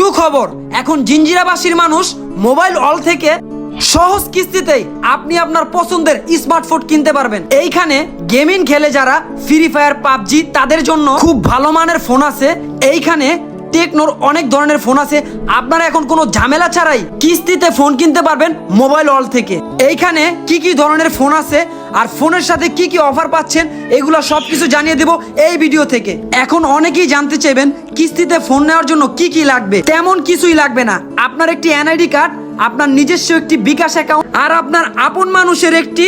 সুখবর। এখন জিঞ্জিরাবাসীর মানুষ মোবাইল অল থেকে সহজ কিস্তিতেই আপনি আপনার পছন্দের স্মার্টফোন কিনতে পারবেন। এইখানে গেমিং খেলে যারা ফ্রি ফায়ার পাবজি, তাদের জন্য খুব ভালো মানের ফোন আছে। এইখানে টেকনোর অনেক ধরনের ফোন আছে। আপনারা এখন কোনো ঝামেলা ছাড়াই কিস্তিতে ফোন কিনতে পারবেন মোবাইল অল থেকে। এইখানে কি কি ধরনের ফোন আছে আর ফোনের সাথে কি কি অফার পাচ্ছেন, এগুলো সব কিছু জানিয়ে দেব এই ভিডিও থেকে। এখন অনেকেই জানতে চাইবেন, কিস্তিতে ফোন নেওয়ার জন্য কি কি লাগবে? তেমন কিছুই লাগবে না। আপনার একটি এনআইডি কার্ড, আপনার নিজস্ব একটি বিকাশ অ্যাকাউন্ট আর আপনার আপন মানুষের একটি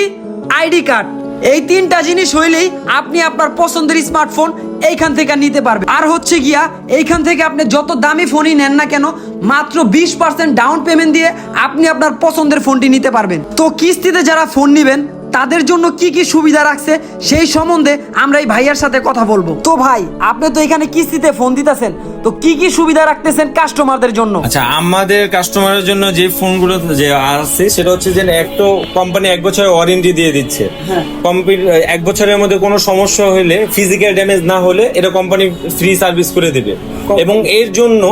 আইডি কার্ড। এই তিনটা জিনিস হইলেই আপনি আপনার পছন্দের স্মার্টফোন এইখান থেকে নিতে পারবে আর হচ্ছে গিয়া, এইখান থেকে আপনি যত দামি ফোনই নেন না কেন, মাত্র বিশ পার্সেন্ট ডাউন পেমেন্ট দিয়ে আপনি আপনার পছন্দের ফোনটি নিতে পারবেন। তো কিস্তিতে যারা ফোন নেবেন তাদের জন্য কি কি সুবিধা রাখছে সেই সম্বন্ধে আমরা এই ভাইয়ার সাথে কথা বলব। তো ভাই আপনি তো এখানে কিস্তিতে ফোন দিতেছেন তো কি কি সুবিধা রাখতেছেন কাস্টমারদের জন্য? আচ্ছা আমাদের কাস্টমারের জন্য যে ফোনগুলো যে আছে সেটা হচ্ছে যে এক তো কোম্পানি এক বছরের ওয়ারেন্টি দিয়ে দিচ্ছে। হ্যাঁ। এক বছরের মধ্যে কোনো সমস্যা হলে ফিজিক্যাল ড্যামেজ না হলে এটা কোম্পানি ফ্রি সার্ভিস করে দেবে। এবং এর জন্য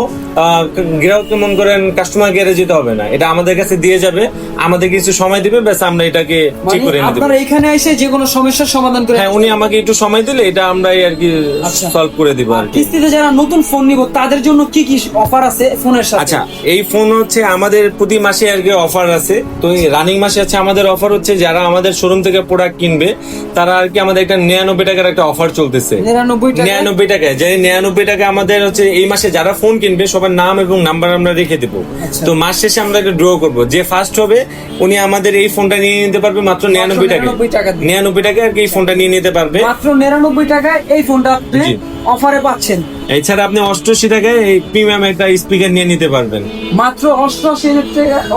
গ্রাহককে মন করেন কাস্টমার কেয়ারে যেতে হবে না। এটা আমাদের কাছে দিয়ে যাবে আমাদের কিছু সময় দিবে ব্যাস আমরা এটাকে ঠিক করে নিয়ে দেবো আপনারা এখানে এসে যে কোনো সমস্যার সমাধান করে হ্যাঁ উনি আমাকে একটু সময় দিলে এটা আমরাই আর কি আচ্ছা। সলভ করে দিব আর কি। কিস্তিতে যারা নতুন ফোন নিব তাদের জন্য কি কি অফার আছে ফোনের সাথে? আচ্ছা এই ফোন হচ্ছে আমাদের প্রতি মাসে আর কি অফার আছে। তো এই রানিং মাসে আছে আমাদের অফার হচ্ছে যারা আমাদের শোরুম থেকে প্রোডাক্ট কিনবে তারা আর কি আমাদের একটা নিরানব্বই টাকার একটা অফার চলতেছে। নিরানব্বই টাকা নিরানব্বই টাকায় যে নিরানব্বই টাকা আমাদের হচ্ছে এই মাসে যারা ফোন কিনবে সবার নাম এবং নাম্বার আমরা রেখে দেবো। আচ্ছা। তো মাস শেষে আমরা একটা ড্র করব। যে ফার্স্ট হবে উনি আমাদের এই ফোনটা নিয়ে নিতে পারবে মাত্র নিরানব্বই টাকা 99 টাকা দিয়ে। নিরানব্বই টাকা আর কি এই ফোনটা নিয়ে নিতে পারবে। মাত্র নিরানব্বই টাকায় এই ফোনটা আপনি অফারে পাচ্ছেন। এছাড়া আপনি অষ্টআশি টাকায় এই প্রিমিয়াম একটা স্পিকার নিয়ে নিতে পারবেন। মাত্র অষ্টআশি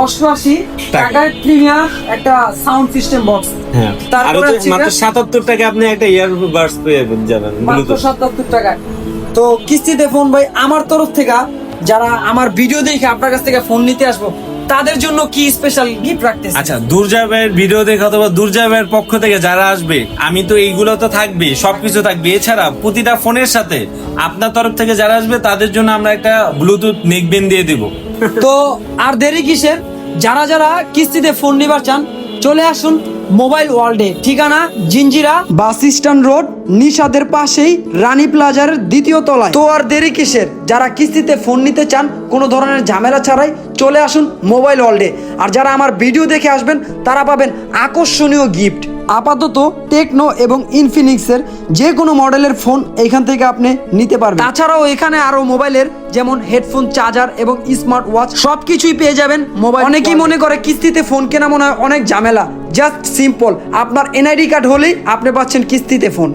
অষ্টআশি টাকায় প্রিমিয়াম একটা সাউন্ড সিস্টেম বক্স হ্যাঁ। আর মাত্র সাতাত্তর টাকা আপনি একটা ইয়ারবাডস পেয়ে যাবেন মাত্র সাতাত্তর টাকায়। তো কিস্তিতে ফোন ভাই আমার তরফ থেকে যারা আমার ভিডিও দেখে আপনার কাছ থেকে ফোন নিতে আসব তাদের জন্য কি স্পেশাল গিফট রাখতেছে আচ্ছা দুর্জয় ভাইয়ের ভিডিও দেখে অথবা দুর্জয় ভাইয়ের পক্ষ থেকে যারা আসবে আমি তো এইগুলো তো থাকবে সবকিছু থাকবে। এছাড়া প্রতিটা ফোনের সাথে আপনার তরফ থেকে যারা আসবে তাদের জন্য আমরা একটা ব্লুটুথ নেকবেন দিয়ে দিব। তো আর দেরি কিসের? যারা যারা কিস্তিতে ফোন নিবার চান চলে আসুন। মোবাইল ওয়ার্ল্ডে। ঠিকানা জিঞ্জিরা। বাস স্ট্যান্ড রোড নিশাদের পাশেই রানী প্লাজার দ্বিতীয় তলায়। তো আর দেরি কিসের? যারা কিস্তিতে ফোন নিতে চান, কোনো ধরনের ঝামেলা ছাড়াই চলে আসুন মোবাইল ওয়ার্ল্ডে। আর যারা আমার ভিডিও দেখে আসবেন, তারা পাবেন আকর্ষণীয় গিফট। আপাতত টেকনো এবং ইনফিনিক্সের যে কোনো মডেলের ফোন এখান থেকে আপনি নিতে পারবেন। তাছাড়াও এখানে আরও মোবাইলের যেমন হেডফোন, চার্জার এবং স্মার্ট ওয়াচ সবকিছুই পেয়ে যাবেন মোবাইল অনেকেই মনে করে কিস্তিতে ফোন কেনা মনে হয় অনেক ঝামেলা। জাস্ট সিম্পল, আপনার এনআইডি কার্ড হলেই আপনি পাচ্ছেন কিস্তিতে ফোন।